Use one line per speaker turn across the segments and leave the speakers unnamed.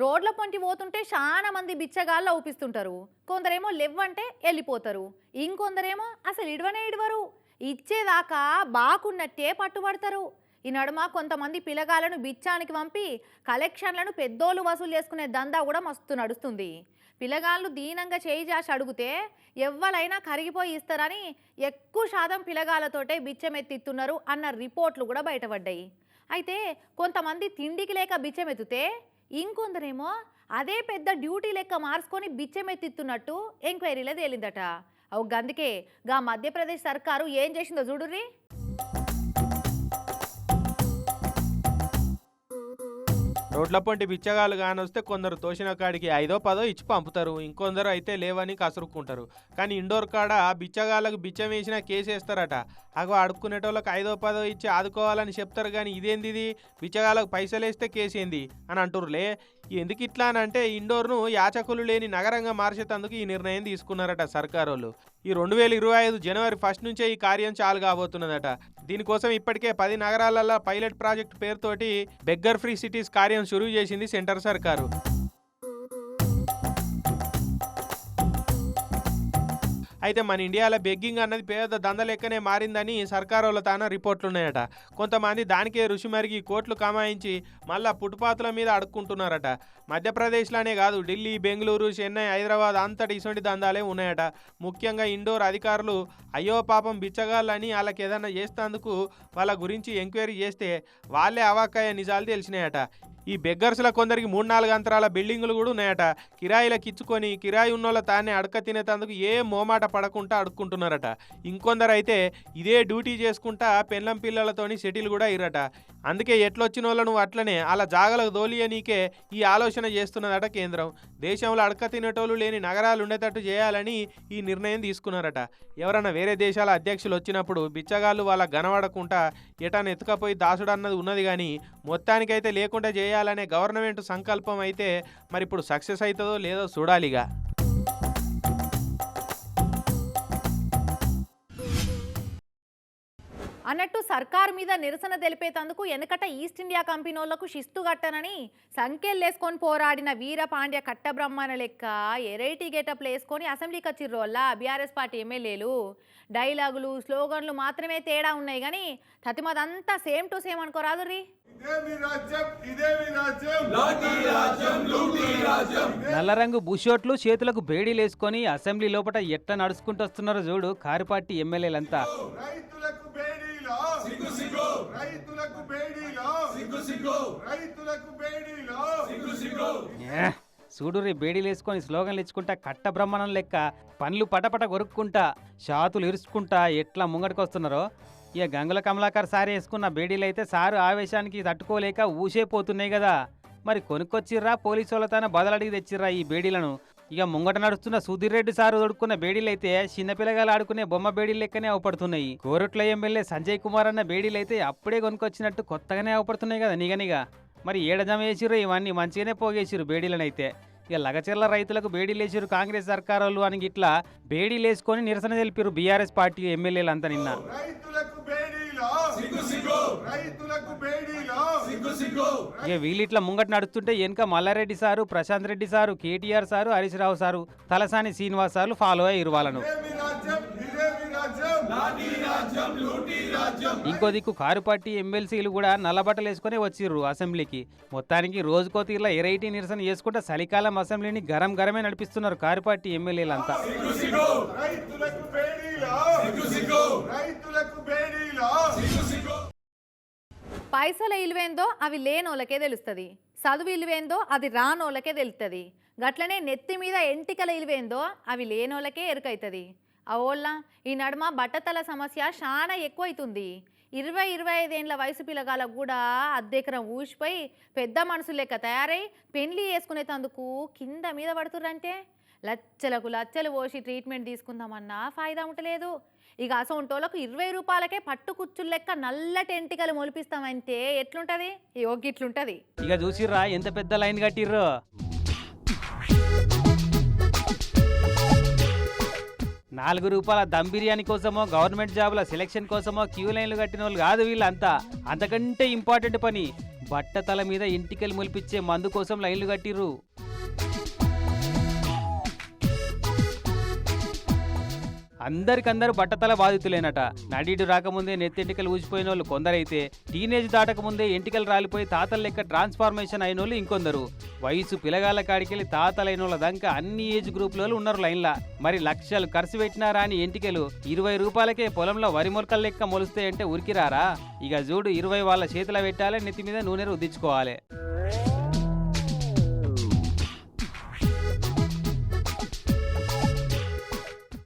రోడ్ల పొంటి పోతుంటే చాలా మంది బిచ్చగాళ్ళు అవుపిస్తుంటారు కొందరేమో లెవ్వంటే వెళ్ళిపోతారు ఇంకొందరేమో అసలు ఇడవనే ఇడవరు. ఇచ్చేదాకా బాకున్నట్టే పట్టుబడతారు. ఈ నడుమ కొంతమంది పిల్లగాళ్ళను బిచ్చానికి పంపి కలెక్షన్లను పెద్దోళ్ళు వసూలు చేసుకునే దందా కూడా మస్తు నడుస్తుంది. పిల్లగాళ్ళు దీనంగా చేయి జాసి అడిగితే ఎవ్వలైనా కరిగిపోయి ఇస్తారని ఎక్కువ శాతం పిల్లగాళ్ళతోటే బిచ్చమెత్తిస్తున్నారు అన్న రిపోర్ట్లు కూడా బయటపడ్డాయి. అయితే కొంతమంది తిండికి లేక బిచ్చమెత్తితే ఇంకొందరేమో అదే పెద్ద డ్యూటీ లెక్క మార్చుకొని బిచ్చమెత్తిస్తున్నట్టు ఎంక్వైరీలో తేలిందట. అవు గందుకే గా మధ్యప్రదేశ్ సర్కారు ఏం చేసిందో చూడుర్రి.
రోడ్ల పొంటి బిచ్చగాళ్ళు కానొస్తే కొందరు తోసిన కాడికి ఐదో పదో ఇచ్చి పంపుతారు. ఇంకొందరు అయితే లేవని కసురుకుంటారు కానీ ఇండోర్ కాడ బిచ్చగాళ్ళకు బిచ్చం వేసినా కేసు వేస్తారట అగో అడుక్కునేటోళ్ళకి ఐదో పదో ఇచ్చి ఆదుకోవాలని చెప్తారు కానీ ఇదేంది ఇది? బిచ్చగాళ్ళకు పైసలు వేస్తే కేసు ఏంది అని అంటుర్రులే. ఎందుకు ఇట్లా అని అంటే ఇండోర్ను యాచకులు లేని నగరంగా మార్చేటందుకు ఈ నిర్ణయం తీసుకున్నారట సర్కారోళ్ళు. ఈ రెండు వేల ఇరవై ఐదు జనవరి ఫస్ట్ నుంచే ఈ కార్యం చాలు కాబోతున్నదట. దీనికోసం ఇప్పటికే పది నగరాలలో పైలట్ ప్రాజెక్ట్ పేరుతోటి బెగ్గర్ ఫ్రీ సిటీస్ కార్యం షురూ చేసింది సెంటర్ సర్కారు. అయితే మన ఇండియాలో బెగ్గింగ్ అన్నది పేద దంద లెక్కనే మారిందని సర్కారోళ్ళ తాన రిపోర్ట్లు ఉన్నాయట. కొంతమంది దానికే రుచి మరిగి కోట్లు కమాయించి మళ్ళా ఫుట్పాత్ల మీద అడుక్కుంటున్నారట. మధ్యప్రదేశ్లోనే కాదు ఢిల్లీ బెంగళూరు చెన్నై హైదరాబాద్ అంతటి ఇటువంటి దందాలే ఉన్నాయట. ముఖ్యంగా ఇండోర్ అధికారులు అయ్యో పాపం బిచ్చగాళ్ళని వాళ్ళకి ఏదైనా చేస్తేందుకు వాళ్ళ గురించి ఎంక్వైరీ చేస్తే వాళ్ళే అవాకాయ నిజాలు తెలిసినాయట. ఈ బెగ్గర్స్ల కొందరికి మూడు నాలుగు అంతరాల బిల్డింగులు కూడా ఉన్నాయట. కిరాయిలకు ఇచ్చుకొని కిరాయి ఉన్నోళ్ళ తానే అడక తినేటందుకు ఏ మోమాట పడకుండా అడుక్కుంటున్నారట. ఇంకొందరు అయితే ఇదే డ్యూటీ చేసుకుంటా పెళ్ళం పిల్లలతోని సెటిల్ కూడా ఇరట అందుకే ఎట్లొచ్చిన వాళ్ళను అట్లనే అలా జాగలకు దోలియనీకే ఈ ఆలోచన చేస్తున్నదట కేంద్రం. దేశంలో అడక తినేటోళ్ళు లేని నగరాలు ఉండేటట్టు చేయాలని ఈ నిర్ణయం తీసుకున్నారట. ఎవరన్నా వేరే దేశాల అధ్యక్షులు వచ్చినప్పుడు బిచ్చగాళ్ళు వాళ్ళ గనవడకుండా ఎటాను ఎత్తుకపోయి దాసుడన్నది ఉన్నది కానీ మొత్తానికైతే లేకుండా చేయాలనే గవర్నమెంట్ సంకల్పం అయితే మరి ఇప్పుడు సక్సెస్ అవుతుందో లేదో చూడాలిగా.
అన్నట్టు సర్కారు మీద నిరసన తెలిపేతందుకు వెనకట ఈస్ట్ ఇండియా కంపెనీలకు శిస్తు కట్టనని సంఖ్యలేసుకొని పోరాడిన వీరపాండ్య కట్టబ్రహ్మణ లెక్క ఎరైటీ గెటప్లు వేసుకొని అసెంబ్లీకి వచ్చిర్రు వల్ల బీఆర్ఎస్ పార్టీ ఎమ్మెల్యేలు. డైలాగులు స్లోగన్లు మాత్రమే తేడా ఉన్నాయి కానీ తతిమదంతా సేమ్ టు సేమ్ అనుకోరాదు రీ
నల్లరంగు బుషోట్లు చేతులకు బేడీలేసుకొని అసెంబ్లీ లోపల ఎట్లా నడుచుకుంటూ వస్తున్నారో చూడు ఎమ్మెల్యేలంతా.
రైతులకు బేడీలో సిగ్గు సిగ్గు రైతులకు బేడీలో. సిగ్గు సిగ్గు. రైతులకు బేడీలో. సిగ్గు సిగ్గు.
రే బేడీలేసుకొని స్లోగన్లు ఇచ్చుకుంటా కట్ట బ్రహ్మణం లెక్క పండ్లు పటపట కొరుక్కుంటా షాతులు ఇరుచుకుంటా ఎట్లా ముంగడికి వస్తున్నారో ఇక గంగుల కమలాకర్ సార్ వేసుకున్న బేడీలు అయితే సారు ఆవేశానికి తట్టుకోలేక ఊసే పోతున్నాయి కదా. మరి కొనుక్కొచ్చిర్రా పోలీసు వాళ్ళతోనే బదలడిగి తెచ్చిర్రా ఈ బేడీలను? ఇక ముంగట నడుస్తున్న సుధీర్ రెడ్డి సారు దొడుకున్న బేడీలు అయితే చిన్నపిల్లగాలు ఆడుకునే బొమ్మ బేడీలు లెక్కనే అవపడుతున్నాయి. కోరుట్ల ఎమ్మెల్యే సంజయ్ కుమార్ అన్న బేడీలు అయితే అప్పుడే కొనుకొచ్చినట్టు కొత్తగానే అవపడుతున్నాయి కదా నిగనిగా. మరి ఏడజమ వేసిరు ఇవన్నీ మంచిగానే పోగేసిర్రు బేడీలనైతే. ఇక లగచెర్ల రైతులకు బేడీలు వేసిర్రు కాంగ్రెస్ సర్కారోళ్ళు అని ఇట్లా బేడీలు వేసుకొని నిరసన తెలిపారు బీఆర్ఎస్ పార్టీ ఎమ్మెల్యేలంతా నిన్న
రైతులకు బేడీలో సిగ్గు సిగ్గు రైతులకు బేడీలో. సిగ్గు సిగ్గు.
ఇక వీళ్ళిట్లా ముంగట నడుస్తుంటే వెనుక Mallareddy sir Prashanth Reddy sir KTR sir Harish Rao sir Talasani Srinivas సార్లు ఫాలో అయ్యారు వాళ్ళను
ఇదేమి రాజ్యం? ఇదేమి రాజ్యం? లాఠీ రాజ్యం లూటీ రాజ్యం.
ఇంకో దిక్కు కారు పార్టీ ఎమ్మెల్సీలు కూడా నల్లబట్టలు వేసుకుని వచ్చిర్రు అసెంబ్లీకి. మొత్తానికి రోజుకో తీరులో ఎరైటీ నిరసన చేసుకుంటే చలికాలం అసెంబ్లీని గరం గరమే నడిపిస్తున్నారు కారు పార్టీ ఎమ్మెల్యేలంతా
రైతులకు బేడీలో. సిగ్గు సిగ్గు. రైతులకు బేడీలో. సిగ్గు సిగ్గు.
పైసల ఇలువేందో అవి లేనోళ్ళకే తెలుస్తుంది. చదువు ఇలువేందో అది రానోళ్ళకే తెలుస్తుంది గట్లనే నెత్తి మీద ఎంటికల ఇలువేందో అవి లేనోళ్ళకే ఎరుకైతుంది. అవోళ్ళ ఈ నడుమ బట్టతల సమస్య చాలా ఎక్కువైతుంది. ఇరవై ఇరవై ఐదేండ్ల వయసు పిల్లగాలకు కూడా అద్దెకరం ఊసిపోయి పెద్ద మనుషులు లెక్క తయారై పెళ్ళి వేసుకునేటందుకు కింద మీద పడుతుర్రంటే? లచ్చలకు లచ్చలు పోసి ట్రీట్మెంట్ తీసుకుందామన్నా ఫాయిదా ఉండలేదు ఇక అసొంటోళ్ళకు ఇరవై రూపాయలకే పట్టు కుచ్చులు లెక్క నల్లటి ఎంటికలు మొలిపిస్తామంటే ఎట్లుంటది? యోగి ఇట్లుంటది.
ఇక చూసిర్రా ఎంత పెద్ద లైన్ కట్టిర్రు? నాలుగు రూపాయల దమ్ బిర్యానీ కోసమో గవర్నమెంట్ జాబుల సెలక్షన్ కోసమో క్యూ లైన్లు కట్టిన వాళ్ళు కాదు వీళ్ళంతా. అంతకంటే ఇంపార్టెంట్ పని బట్టతల మీద ఇంటికెళ్ళి మొలిపించే మందు కోసం లైన్లు కట్టిర్రు. అందరికందరూ బట్టతల బాధితులేనట. నడీడు రాకముందే నెత్తెంటికలు ఊసిపోయిన వాళ్ళు కొందరైతే టీనేజ్ దాటకముందే ఎంటికలు రాలిపోయి తాతల లెక్క ట్రాన్స్ఫార్మేషన్ అయిన వాళ్ళు ఇంకొందరు. వయసు పిలగాల కాడికెళ్ళి తాతలైన వాళ్ళ దాకా అన్ని ఏజ్ గ్రూపులలో ఉన్నారు లైన్లా. మరి లక్షలు ఖర్చు పెట్టినారా అని ఎంటికలు ఇరవై రూపాయలకే పొలంలో వరి మొలకల లెక్క మొలుస్తాయంటే ఉరికిరారా? ఇక చూడు ఇరవై వాళ్ళ చేతిలో పెట్టాలి నెత్తి మీద నూనె రుద్దించుకోవాలి.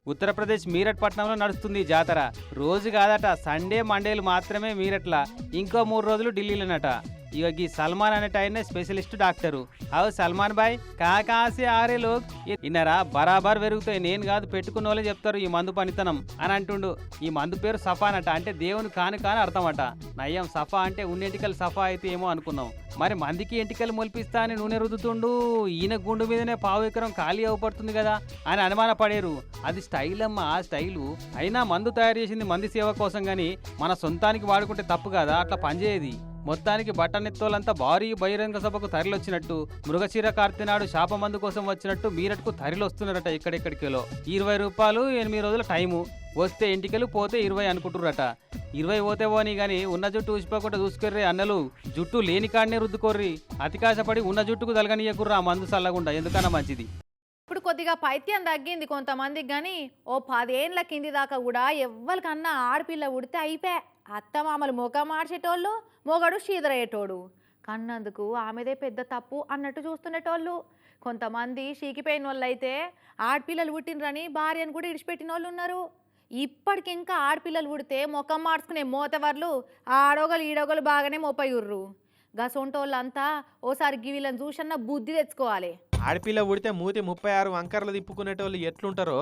ఉత్తరప్రదేశ్ మీరట్ పట్టణంలో నడుస్తుంది జాతర. రోజు కాదట సండే మండేలు మాత్రమే మీరట్ల. ఇంకో మూడు రోజులు ఢిల్లీలోనట. ఇక గీ సల్మాన్ అనేట ఆయన స్పెషలిస్ట్ డాక్టరు. అవు సల్మాన్ బాయ్ కాకాసి ఆరే లోక్ ఇన్నరా బరాబర్ పెరుగుతాయి. నేను కాదు పెట్టుకున్న వాళ్ళే చెప్తారు ఈ మందు పనితనం. అని అంటుండు. ఈ మందు పేరు సఫా అనట. అంటే దేవుని కాను కాని అర్థమట. నయ్యం సఫా అంటే ఉన్నెంటికలు సఫా అయితే ఏమో అనుకున్నాం. మరి మందికి ఎంటికలు మొలిపిస్తా అని నూనె రుద్దుతుండు. ఈయన గుండు మీదనే పావు ఎకరం ఖాళీ అవపడుతుంది కదా అని అనుమాన పడేరు. అది స్టైల్ అమ్మ ఆ స్టైలు. అయినా మందు తయారు చేసింది మంది సేవ కోసం కానీ మన సొంతానికి వాడుకుంటే తప్పు కదా? అట్లా పనిచేయది. మొత్తానికి బట్టనెత్తోలంతా భారీ బహిరంగ సభకు తరలొచ్చినట్టు మృగశీర కార్తెనాడు శాపమందు కోసం వచ్చినట్టు మీరట్కు తరలొస్తున్నారట ఇక్కడెక్కడికెలో ఇరవై రూపాయలు ఎనిమిది రోజుల టైము. వస్తే ఇంటికెళ్ళి పోతే ఇరవై అనుకుంటున్నారట ఇరవై పోతే పోనీ కానీ ఉన్న జుట్టు ఊసిపోకుండా చూసుకొర్రి అన్నలు జుట్టు లేని కాడనే రుద్దుకోర్రి. అతికాశపడి ఉన్న జుట్టుకు తలగనీయకుర్రా మందు చల్లగుండా ఎందుకన్నా మంచిది?
ఇప్పుడు కొద్దిగా పైత్యం తగ్గింది కొంతమందికి కానీ ఓ పదేండ్ల కింది దాకా కూడా ఎవ్వరికన్నా ఆడపిల్ల ఉడితే అయిపోయా. అత్తమామలు ముఖం మార్చేటోళ్ళు మొగడు షీదరయ్యేటోడు. కన్నందుకు ఆమెదే పెద్ద తప్పు అన్నట్టు చూస్తుండేటోళ్ళు కొంతమంది షీకిపోయిన వాళ్ళు అయితే ఆడపిల్లలు పుట్టినరని భార్యను కూడా ఇడిచిపెట్టిన వాళ్ళు ఉన్నారు ఇప్పటికింకా ఆడపిల్లలు పుడితే ముఖం మార్చుకునే మోతవర్లు ఆడోగలు ఈడోగలు బాగానే మోపయ్యుర్రు గసొంటోళ్ళంతా ఓసారి గివిలను చూసన్న బుద్ధి తెచ్చుకోవాలి.
ఆడపిల్ల పుడితే మూతి ముప్పై ఆరు వంకర్లు తిప్పుకునేటోళ్ళు ఎట్లుంటారో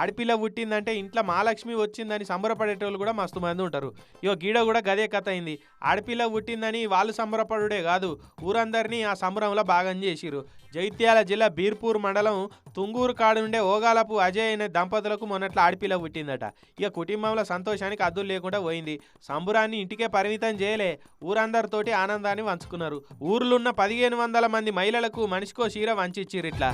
ఆడపిల్ల పుట్టిందంటే ఇంట్లో మహాలక్ష్మి వచ్చిందని సంబరపడేటోళ్ళు కూడా మస్తు మంది ఉంటారు. ఇగో గీడ కూడా గదే కథ అయింది ఆడపిల్ల పుట్టిందని వాళ్ళు సంబరపడుడే కాదు ఊరందరినీ ఆ సంబరంలో భాగం చేసిరు జైత్యాల జిల్లా బీర్పూర్ మండలం తుంగూరు కాడు నుండే ఓగాలపు అజయ్ అనే దంపతులకు మొన్నట్లో ఆడపిల్ల పుట్టిందట. ఇక కుటుంబంలో సంతోషానికి అద్దులు లేకుండా పోయింది. సంబురాన్ని ఇంటికే పరిమితం చేయలే. ఊరందరితోటి ఆనందాన్ని పంచుకున్నారు ఊర్లున్న పదిహేను వందల మంది మహిళలకు మనిషికో చీర వంచిచ్చిరిట్లా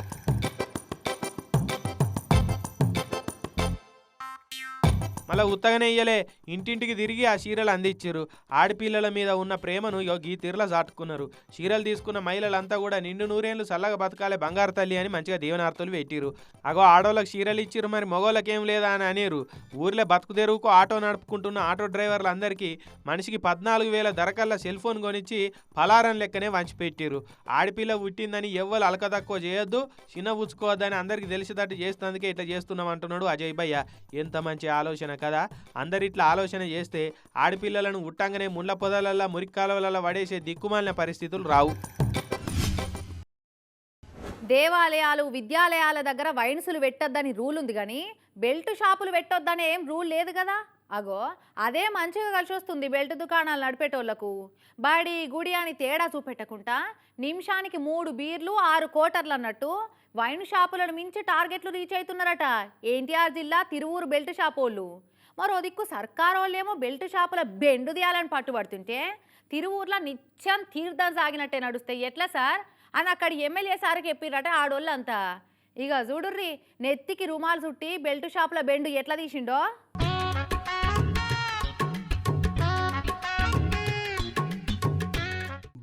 అలా ఉత్తగనెయ్యలే ఉత్తగానే ఇయ్యలే. ఇంటింటికి తిరిగి ఆ చీరలు అందించారు ఆడపిల్లల మీద ఉన్న ప్రేమను ఈ తీరులో చాటుకున్నారు. చీరలు తీసుకున్న మహిళలంతా కూడా నిండు నూరేళ్ళు చల్లగా బతకాలే బంగారు తల్లి అని మంచిగా దీవనార్థులు పెట్టిరు అగో ఆడోళ్ళకి చీరలు ఇచ్చిర్రు మరి మగోళ్ళకి లేదా అని అనేరు ఊర్లో బతుకు తెరువుకు ఆటో నడుపుకుంటున్న ఆటో డ్రైవర్లందరికీ మనిషికి పద్నాలుగు వేల ధరకల్లా సెల్ ఫోన్ కొనిచ్చి ఫలారం లెక్కనే వంచిపెట్టిరు ఆడపిల్ల పుట్టిందని ఎవ్వరు అలక తక్కువ చేయొద్దు చిన్న పుచ్చుకోవద్దని అందరికీ తెలిసేటట్టు చేస్తున్నందుకే ఇట్లా చేస్తున్నాం అంటున్నాడు అజయ్ భయ్య. ఎంత మంచి ఆలోచన కదా? అందరిట్లా ఆలోచన చేస్తే ఆడపిల్లలను ఉట్టంగానే ముళ్ళ పొదలల్లో మురిక్కాలవలలో పడేసే దిక్కుమాలిన పరిస్థితులు రావు.
దేవాలయాలు విద్యాలయాల దగ్గర వైన్సులు పెట్టొద్దని రూల్ ఉంది కానీ బెల్ట్ షాపులు పెట్టొద్దని ఏం రూల్ లేదు కదా? అగో అదే మంచిగా కలిసి వస్తుంది బెల్ట్ దుకాణాలు నడిపేటోళ్ళకు. బడి గుడి అని తేడా చూపెట్టకుండా నిమిషానికి మూడు బీర్లు ఆరు కోటర్లు అన్నట్టు వైన్ షాపులను మించి టార్గెట్లు రీచ్ అవుతున్నారట ఎన్టీఆర్ జిల్లా తిరువూరు బెల్ట్ షాప్ వాళ్ళు మరో దిక్కు సర్కారు వాళ్ళేమో బెల్ట్ షాపుల బెండు తీయాలని పట్టుబడుతుంటే తిరువూర్లో నిత్యం తీర్థం సాగినట్టే నడుస్తాయి. ఎట్లా సార్? అని అక్కడ ఎమ్మెల్యే సార్కి చెప్పిరట ఆడోళ్ళంతా. ఇక చూడుర్రి నెత్తికి రుమాలు చుట్టి బెల్ట్ షాపుల బెండు ఎట్లా తీసిండో?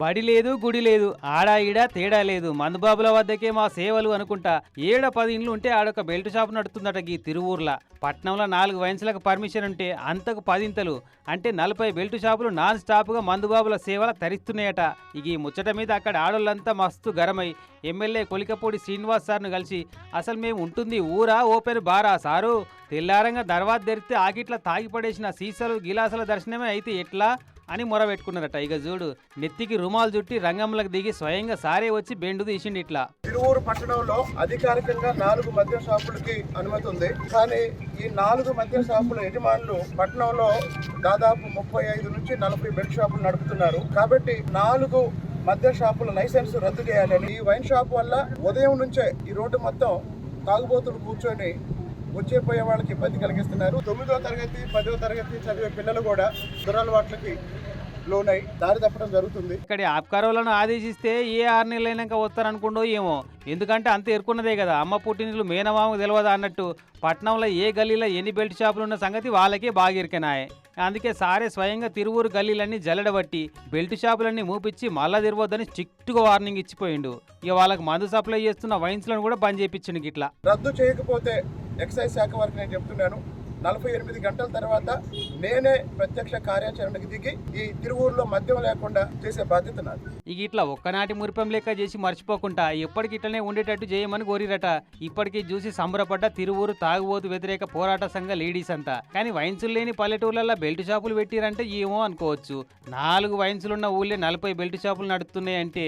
బడి లేదు గుడి లేదు ఆడా ఈడ తేడా లేదు. మందుబాబుల వద్దకే మా సేవలు అనుకుంటా. ఏడ పది ఇండ్లు ఉంటే ఆడొక బెల్ట్ షాప్ నడుతుందట ఈ తిరువూర్ల. పట్నంలో నాలుగు వైన్స్లకు పర్మిషన్ ఉంటే అంతకు పదింతలు అంటే నలభై బెల్ట్ షాపులు నాన్ స్టాప్గా మందుబాబుల సేవలు తరిస్తున్నాయట. ఇక ఈ ముచ్చట మీద అక్కడ ఆడోళ్ళంతా మస్తు గరమై ఎమ్మెల్యే కొలికపూడి శ్రీనివాస్ సార్ను కలిసి అసలు మేము ఉంటుంది ఊరా ఓపెన్ బారా సారు? తెల్లారంగా దర్వాజ తెరిస్తే ఆకిట్ల తాగిపడేసిన సీసాలు గిలాసుల దర్శనమే అయితే ఎట్లా? అని మొరబెట్టుకున్నారట ఇక చూడు. నెత్తికి రుమాలు చుట్టి రంగంలోకి దిగి స్వయంగా సారే వచ్చి బెండు తీసిండు ఇట్లా.
తిరువూరు పట్టణంలో అధికారికంగా నాలుగు మద్యం షాపులకి అనుమతి ఉంది. కానీ ఈ నాలుగు మద్య షాపుల యజమానులు పట్టణంలో దాదాపు ముప్పై ఐదు నుంచి నలభై బెడ్ షాపులు నడుపుతున్నారు. కాబట్టి నాలుగు మద్య షాపుల లైసెన్స్ రద్దు చేయాలని ఈ వైన్ షాప్ వల్ల ఉదయం నుంచే ఈ రోడ్డు మొత్తం తాగుబోతులు కూర్చొని వచ్చే పోయే వాళ్ళకి ఇబ్బంది కలిగిస్తున్నారు. తొమ్మిదో తరగతి పదో తరగతి చదివే పిల్లలు కూడా దురలవాట్లకి లోనై దారి తప్పడం జరుగుతుంది.
ఇక్కడి ఆప్కారోలను ఆదేశిస్తే ఏ ఆరు నెలలు అయినాక వస్తారనుకుండో ఏమో. ఎందుకంటే అంత ఎరుకున్నదే కదా. అమ్మ పుట్టినీళ్ళు మేనమామకు తెలియదా అన్నట్టు. పట్నంలో ఏ గల్లీలో ఎన్ని బెల్ట్ షాపులు ఉన్న సంగతి వాళ్ళకే బాగా ఇరికినాయి అందుకే సారే స్వయంగా తిరువూరు గల్లీలన్నీ జల్లడబట్టి బెల్ట్ షాపులన్నీ మూపిచ్చి మళ్ళా తిరగొద్దని స్ట్రిక్ట్గా వార్నింగ్ ఇచ్చిపోయిండు. ఇక వాళ్ళకి మందు సప్లై చేస్తున్న వైన్స్లను కూడా బంద్ చేయించిండు గిట్లా.
రద్దు చేయకపోతే ఎక్సైజ్ శాఖ వారికి నేను చెప్తున్నాను. నలభై ఎనిమిది గంటల తర్వాత నేనే ప్రత్యక్ష కార్యాచరణకు దిగి ఈ తిరువూరులో మద్యం లేకుండా చేసే బాధ్యత నాది.
ఇక ఇట్లా ఒక్కనాటి మురిపం లెక్క చేసి మర్చిపోకుండా ఎప్పటికి ఇట్లనే ఉండేటట్టు చేయమని కోరిరట. ఇప్పటికీ చూసి సంబరపడ్డ తిరువూరు తాగుబోతు వ్యతిరేక పోరాట సంఘ లేడీస్ అంతా. కానీ వైన్సులు లేని పల్లెటూర్లలో బెల్ట్ షాపులు పెట్టిరంటే ఏమో అనుకోవచ్చు. నాలుగు వైన్సులున్న ఊళ్ళే నలభై బెల్ట్ షాపులు నడుస్తున్నాయంటే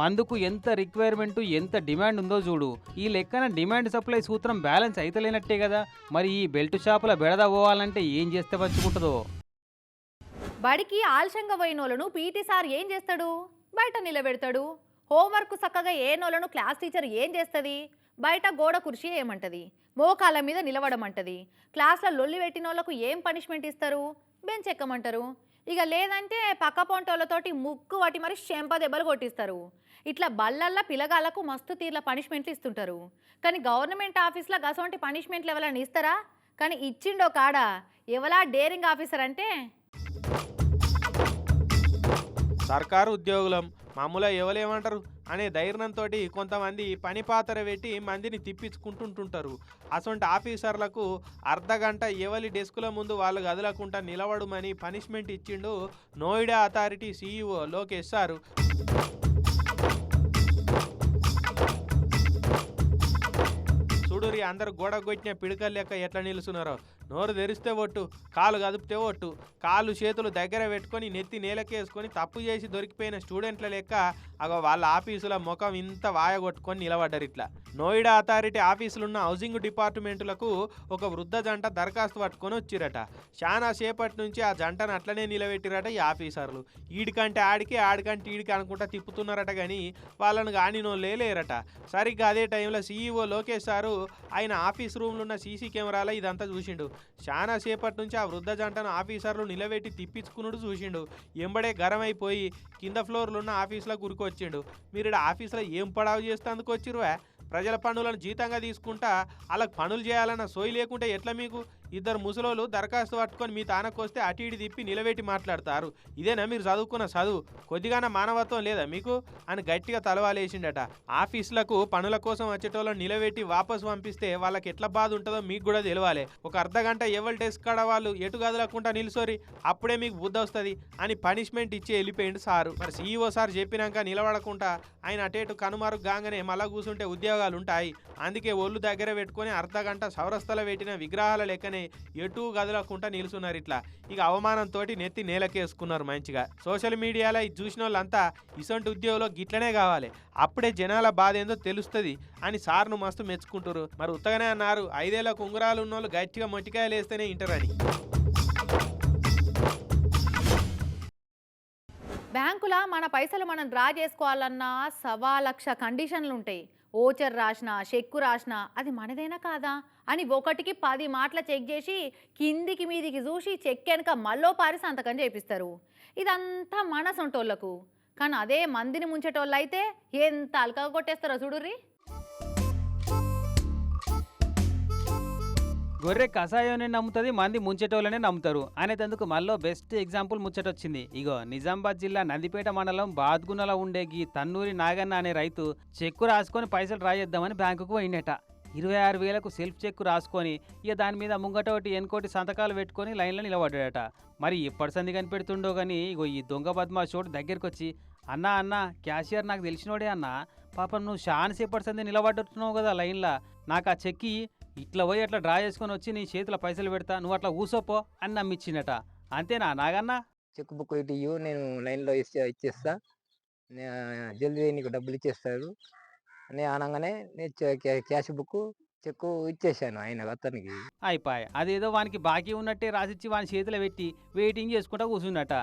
మందుకు ఎంత రిక్వైర్మెంట్ ఎంత డిమాండ్ ఉందో చూడు. ఈ లెక్కన డిమాండ్ సప్లై సూత్రం బ్యాలెన్స్ అయితలేనట్టే కదా. మరి ఈ బెల్ట్ షాపుల బెడద పోవాలంటే ఏం చేస్తే వచ్చుకుంటుందో
బడికి ఆలస్యంగా పోయినోళ్ళను పీటీ సార్ ఏం చేస్తాడు? బయట నిలబెడతాడు. హోంవర్క్ చక్కగా ఏ నోళ్ళను క్లాస్ టీచర్ ఏం చేస్తుంది? బయట గోడ కుర్చీ ఏమంటది? మోకాళ్ళ మీద నిలబడమంటది. క్లాస్లో లొల్లి పెట్టిన వాళ్ళకు ఏం పనిష్మెంట్ ఇస్తారు? బెంచ్ ఎక్కమంటారు? ఇక లేదంటే పక్క పొంటోళ్ళతోటి ముక్కు వాటి మరి చెంప దెబ్బలు కొట్టిస్తారు. ఇట్లా బళ్ళల్లో పిల్లగాళ్ళకు మస్తు తీర్ల పనిష్మెంట్లు ఇస్తుంటారు. కానీ గవర్నమెంట్ ఆఫీస్లో గసవంటి పనిష్మెంట్లు ఎవరైనా ఇస్తారా? కానీ ఇచ్చిండో కాడ ఎవలా డేరింగ్ ఆఫీసర్ అంటే?
సర్కారు ఉద్యోగులం మామూలుగా ఎవలేమంటారు? అనే ధైర్యంతో కొంతమంది పని పాతర పెట్టి మందిని తిప్పించుకుంటుంటుంటారు. అసొంటి ఆఫీసర్లకు అర్ధగంట ఎవలి డెస్కుల ముందు వాళ్ళు కదలకుండా నిలబడమని పనిష్మెంట్ ఇచ్చిండు Noida authority CEO Lokesh sir. అందరు గోడ కొట్టిన పిడకలు లెక్క ఎట్లా నిలుస్తున్నారో? నోరు తెరిస్తే ఒట్టు కాలు కదిపితే ఒట్టు. కాలు చేతులు దగ్గర పెట్టుకొని నెత్తి నేలకేసుకొని తప్పు చేసి దొరికిపోయిన స్టూడెంట్ల లెక్క అగో వాళ్ళ ఆఫీసుల ముఖం ఇంత వాయగొట్టుకొని నిలబడ్డారు ఇట్లా. నోయిడా అథారిటీ ఆఫీసులున్న హౌసింగ్ డిపార్ట్మెంటులకు ఒక వృద్ధ జంట దరఖాస్తు పట్టుకొని వచ్చిరట. చాలా సేపటి నుంచి ఆ జంటను అట్లనే నిలబెట్టిరట ఈ ఆఫీసర్లు. ఈడికంటే ఆడికి ఆడికంటే ఈడికి అనుకుంటా తిప్పుతున్నారట కానీ వాళ్ళను కానినోళ్ళే లేరట. సరిగ్గా అదే టైంలో సీఈఓ లోకేష్ సారు ఆయన ఆఫీస్ రూమ్లో ఉన్న సీసీ కెమెరాలో ఇదంతా చూసిండు. చాలా సేపటి నుంచి ఆ వృద్ధ జంటను ఆఫీసర్లు నిలబెట్టి తిప్పించుకునుడు చూసిండు. ఎంబడే గరం అయిపోయి కింద ఫ్లోర్లో ఉన్న ఆఫీస్లో గురికొచ్చిండు. మీరు ఇక్కడ ఆఫీస్లో ఏం పడావు చేస్తేందుకు వచ్చిరువా? ప్రజల పనులను జీతంగా తీసుకుంటా వాళ్ళకి పనులు చేయాలన్న సోయి లేకుంటే ఎట్లా మీకు? ఇద్దరు ముసలోళ్ళు దరఖాస్తు పట్టుకొని మీ తానకొస్తే అటు ఇటు తిప్పి నిలబెట్టి మాట్లాడతారు. ఇదేనా మీరు చదువుకున్న చదువు? కొద్దిగానే మానవత్వం లేదా మీకు? అని గట్టిగా తలవాలేసిండట. ఆఫీసులకు పనుల కోసం వచ్చేటోళ్ళని నిలబెట్టి వాపసు పంపిస్తే వాళ్ళకి ఎట్లా బాధ ఉంటుందో మీకు కూడా తెలియాలి ఒక అర్ధ గంట ఎవరి డెస్క్ కాడ వాళ్ళు ఎటు కదలకుండా నిలుసోరి అప్పుడే మీకు బుద్ధి వస్తుంది అని పనిష్మెంట్ ఇచ్చి వెళ్ళిపోయింది సారు. మరి సీఈఓ సార్ చెప్పినాక నిలబడకుండా ఆయన అటేటు కనుమారు గాంగనే మళ్ళా కూర్చుంటే ఉద్యోగాలు ఉంటాయి అందుకే ఒళ్ళు దగ్గర పెట్టుకొని అర్ధ గంట సౌరస్థల పెట్టిన విగ్రహాల లెక్కనే ఎటు గదలకుండా నిలుచున్నారు ఇట్లా. ఇక అవమానంతో నెత్తి నేలకేసుకున్నారు మంచిగా. సోషల్ మీడియాలో ఇది చూసిన వాళ్ళంతా ఇసొంటి ఉద్యోగంలో గిట్లనే కావాలి. అప్పుడే జనాల బాధ ఏందో తెలుస్తుంది అని సార్ను మస్తు మెచ్చుకుంటారు మరి ఉత్తగానే అన్నారు ఐదేళ్ళ కుంగురాలు ఉన్నోళ్ళు గట్టిగా మొట్టికాయలు వేస్తేనే ఇంటరని
బ్యాంకులా మన పైసలు మనం డ్రా చేసుకోవాలన్నా సవా లక్ష కండిషన్లు ఉంటాయి ఓచర్ రాసిన చెక్కు రాసిన అది మనదేనా కాదా? అని ఒకటికి పది మాటల చెక్ చేసి కిందికి మీదికి చూసి చెక్ వెనక మళ్ళో పారి సంతకం చేపిస్తారు. ఇదంతా మనసుంటోళ్ళకు. కానీ అదే మందిని ముంచేటోళ్ళు అయితే ఎంత అలకగా కొట్టేస్తారో చూడుర్రి.
గొర్రె కషాయాన్ని నమ్ముతుంది మంది ముంచేటోళ్ళనే నమ్ముతారు. అనేందుకు మళ్ళీ బెస్ట్ ఎగ్జాంపుల్ ముచ్చటొచ్చింది. ఇగో నిజామాబాద్ జిల్లా నందిపేట మండలం బాద్గున్నలో ఉండే గీ తన్నూరి నాగన్న అనే రైతు చెక్కు రాసుకొని పైసలు రాయేద్దామని బ్యాంకుకు పోయినట ఇరవై ఆరు వేలకు సెల్ఫ్ చెక్ రాసుకొని ఇక దాని మీద ముంగట ఒకటి ఎన్కోటి సంతకాలు పెట్టుకొని లైన్లో నిలబడ్డాడట. మరి ఎప్పటి సంది కనిపెడుతుండో కానీ ఇగో ఈ దొంగ బద్మాషోడు దగ్గరికి వచ్చి అన్నా అన్న క్యాషియర్ నాకు తెలిసినోడే అన్న పాపం నువ్వు షాన్ సేపటి సంది నిలబడుతున్నావు కదా లైన్లో నాకు ఆ చెక్కి ఇట్లా పోయి అట్లా డ్రా చేసుకొని వచ్చి నీ చేతిలో పైసలు పెడతా నువ్వు అట్లా ఊసోపో అని నమ్మిచ్చిండట. అంతేనా నాగన్నా?
చెక్ బుక్ ఇటు ఇవ్వు నేను లైన్లో ఇచ్చే ఇచ్చేస్తా. జల్దీ నీకు డబ్బులు ఇచ్చేస్తాడు. అని అనగానే నేను క్యాష్ బుక్ చెక్ ఇచ్చేసాను ఆయన అతనికి.
అయిపోయి. అదేదో వానికి బాకీ ఉన్నట్టే రాసిచ్చి వాని చేతిలో పెట్టి వెయిటింగ్ చేసుకుంటా కూర్చున్నట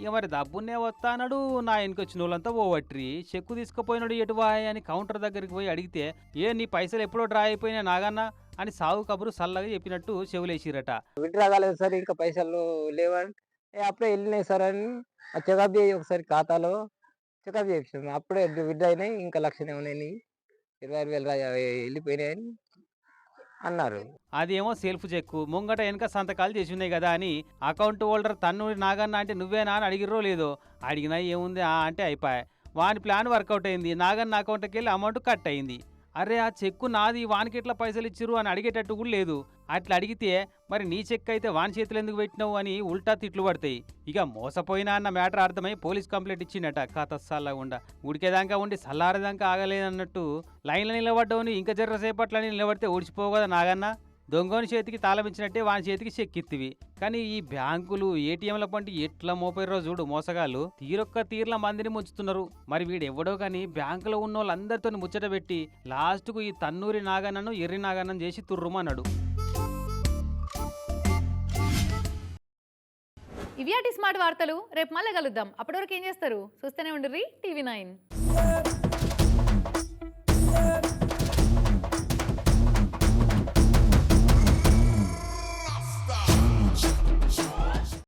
ఇక మరి డబ్బున్నే వస్తానడు నా వెనకొచ్చిన వాళ్ళంతా పోవట్రి చెక్కు తీసుకుపోయినాడు ఎటు వాయ్ అని కౌంటర్ దగ్గరికి పోయి అడిగితే ఏ నీ పైసలు ఎప్పుడో డ్రా అయిపోయినా నాగన్నా అని సాగు కబురు సల్లగా చెప్పినట్టు చెవులేసిరట.
విడ్రా కాలేదు సార్ ఇంకా పైసలు లేవని. అప్పుడే వెళ్ళినాయి సార్ అని చెకప్ చేయి ఒకసారి ఖాతాలో. చెకప్ చేయించాం అప్పుడే విడ్డ అయినాయి ఇంకా లక్షనే ఉన్నాయి ఇరవై ఆరు వేలు వెళ్ళిపోయినాయని అన్నారు.
అదేమో సెల్ఫ్ చెక్కు. ముంగట వెనక సంతకాలు చేసి ఉన్నాయి కదా అని అకౌంట్ హోల్డర్ తన్నూరి నాగన్న అంటే నువ్వేనా అని అడిగిర్రో లేదో? అడిగినా ఏముంది ఆ అంటే అయిపోయా. వాని ప్లాన్ వర్కౌట్ అయింది. నాగన్న అకౌంట్కి వెళ్ళి అమౌంట్ కట్ అయింది. అరే ఆ చెక్కు నాది వానికి ఎట్లా పైసలు ఇచ్చిర్రు అని అడిగేటట్టు కూడా లేదు. అట్లా అడిగితే మరి నీ చెక్ అయితే వాని చేతులు ఎందుకు పెట్టినావు అని ఉల్టా తిట్లు పడతాయి. ఇక మోసపోయినా అన్న మ్యాటర్ అర్థమై పోలీస్ కంప్లైంట్ ఇచ్చిండట కథ ఉండ ఉడికేదాకా ఉండి సల్లారేదాకా ఆగలేదన్నట్టు లైన్లో నిలబడ్డవని ఇంకా జర్రసేపట్లని నిలబడితే ఊడిచిపోవు కదా దొంగని చేతికి తాళమించినట్టే వాని చేతికి చెక్కిత్తివి. కానీ ఈ బ్యాంకులు ఏటీఎంల పంటి ఎట్లా మోపేరో చూడు మోసగాళ్ళు. తీరొక్క తీర్ల మందిని ముంచుతున్నారు. మరి వీడు ఎవడో కానీ బ్యాంకులో ఉన్న వాళ్ళందరితో ముచ్చట పెట్టి లాస్ట్కు ఈ తన్నూరి నాగన్నను ఎర్రి నాగన్నం చేసి తుర్రుమన్నాడు.
ఇవి స్మార్ట్ వార్తలు. రేపు మళ్ళీ కలుద్దాం. అప్పటి వరకు ఏం చేస్తారు? చూస్తూనే ఉండుర్రి టీవీ నైన్.